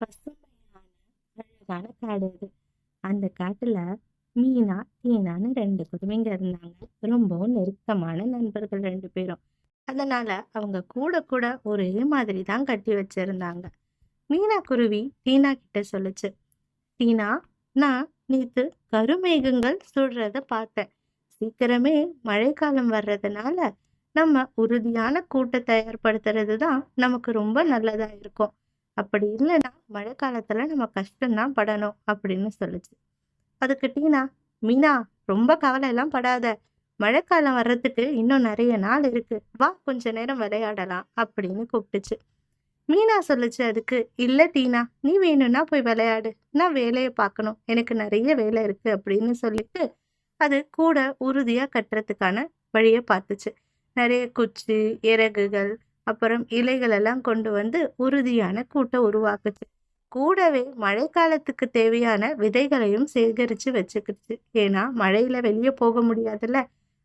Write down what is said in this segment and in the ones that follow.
பசுமையான அழகான காடு அது. அந்த காட்டுல மீனா தீனான்னு ரெண்டு குருவிங்க இருந்தாங்க. ரொம்பவும் நெருக்கமான நண்பர்கள் ரெண்டு பேரும். அதனால அவங்க கூட கூட ஒரே மாதிரி தான் கட்டி வச்சிருந்தாங்க. மீனா குருவி டீனா கிட்ட சொல்லுச்சு தீனா நான் நேத்து கருமேகங்கள் சுடுறத பார்த்தேன். சீக்கிரமே மழைக்காலம் வர்றதுனால நம்ம உறுதியான கூட்டை தயார்படுத்துறது தான் நமக்கு ரொம்ப நல்லதா இருக்கும். அப்படி இல்லைன்னா மழை காலத்துல நம்ம கஷ்டம்தான் படணும் அப்படின்னு சொல்லுச்சு. அதுக்கு டீனா மீனா ரொம்ப கவலை எல்லாம் படாத. மழைக்காலம் வர்றதுக்கு இன்னும் நிறைய நாள் இருக்கு. வா கொஞ்ச நேரம் விளையாடலாம் அப்படின்னு கூப்பிட்டுச்சு. மீனா சொல்லுச்சு அதுக்கு இல்ல டீனா நீ வேணும்னா போய் விளையாடு. நான் வேலையை பார்க்கணும். எனக்கு நிறைய வேலை இருக்கு அப்படின்னு சொல்லிட்டு அது கூட உறுதியா கட்டுறதுக்கான வழியை பார்த்துச்சு. நிறைய குச்சி இறகுகள் அப்புறம் இலைகள் எல்லாம் கொண்டு வந்து உறுதியான கூட்டை உருவாக்குச்சு. கூடவே மழைக்காலத்துக்கு தேவையான விதைகளையும் சேகரித்து வச்சுக்கிடுச்சு ஏன்னா மழையில் வெளியே போக முடியாதுல்ல.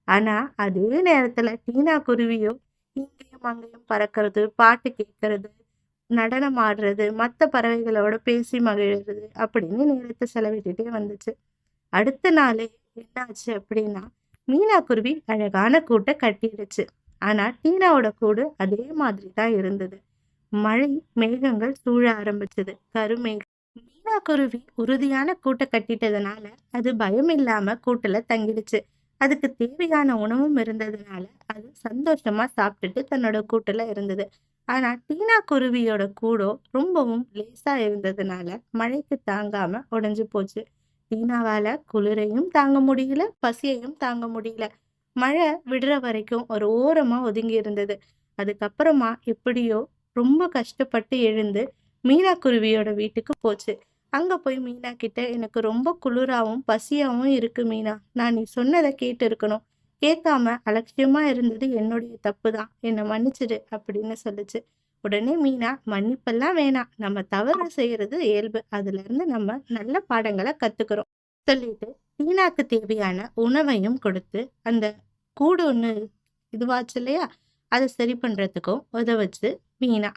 ஆனால் அதே நேரத்தில் டீனா குருவியும் இங்கேயும் அங்கேயும் பறக்கிறது பாட்டு கேட்கறது நடனம் ஆடுறது மற்ற பறவைகளோட பேசி மகிழ்றது அப்படின்னு நேரத்தை செலவிட்டுட்டே வந்துச்சு. அடுத்த நாளே என்னாச்சு அப்படின்னா மீனா குருவி அழகான கூட்டை கட்டிடுச்சு. ஆனா டீனாவோட கூடு அதே மாதிரி தான் இருந்தது. மழை மேகங்கள் சூழ ஆரம்பிச்சது. கருமேகம். மீனா குருவி உறுதியான கூட்டை கட்டிட்டதுனால அது பயம் இல்லாம கூட்டுல தங்கிடுச்சு. அதுக்கு தேவையான உணவும் இருந்ததுனால அது சந்தோஷமா சாப்பிட்டுட்டு தன்னோட கூட்டுல இருந்தது. ஆனா டீனா குருவியோட கூடோ ரொம்பவும் லேசா இருந்ததுனால மழைக்கு தாங்காம உடைஞ்சு போச்சு. டீனாவால குளிரையும் தாங்க முடியல பசியையும் தாங்க முடியல. மழை விடுற வரைக்கும் ஒரு ஓரமா ஒதுங்கி இருந்தது. அதுக்கப்புறமா எப்படியோ ரொம்ப கஷ்டப்பட்டு எழுந்து மீனா குருவியோட வீட்டுக்கு போச்சு. அங்க போய் மீனா கிட்ட எனக்கு ரொம்ப குளிராவும் பசியாவும் இருக்கு மீனா. நான் நீ சொன்னதை கேட்டு இருக்கணும் கேட்காம அலட்சியமா இருந்தது என்னுடைய தப்பு தான் என்னை மன்னிச்சிடு அப்படின்னு சொல்லுச்சு. உடனே மீனா மன்னிப்பெல்லாம் வேணாம். நம்ம தவறு செய்யறது இயல்பு. அதுல இருந்து நம்ம நல்ல பாடங்களை கத்துக்கிறோம். சொல்லிட்டு மீனாக்கு தேவையான உணவையும் கொடுத்து அந்த கூடு ஒண்ணு இதுவாச்சு இல்லையா? அதை சரி பண்றதுக்கும் உதவுச்சு மீனா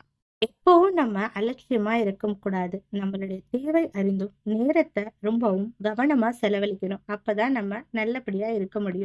எப்பவும் நம்ம அலட்சியமா இருக்க கூடாது. நம்மளுடைய தேவை அறிந்தும் நேரத்தை ரொம்பவும் கவனமா செலவழிக்கணும். அப்பதான் நம்ம நல்லபடியா இருக்க முடியும்.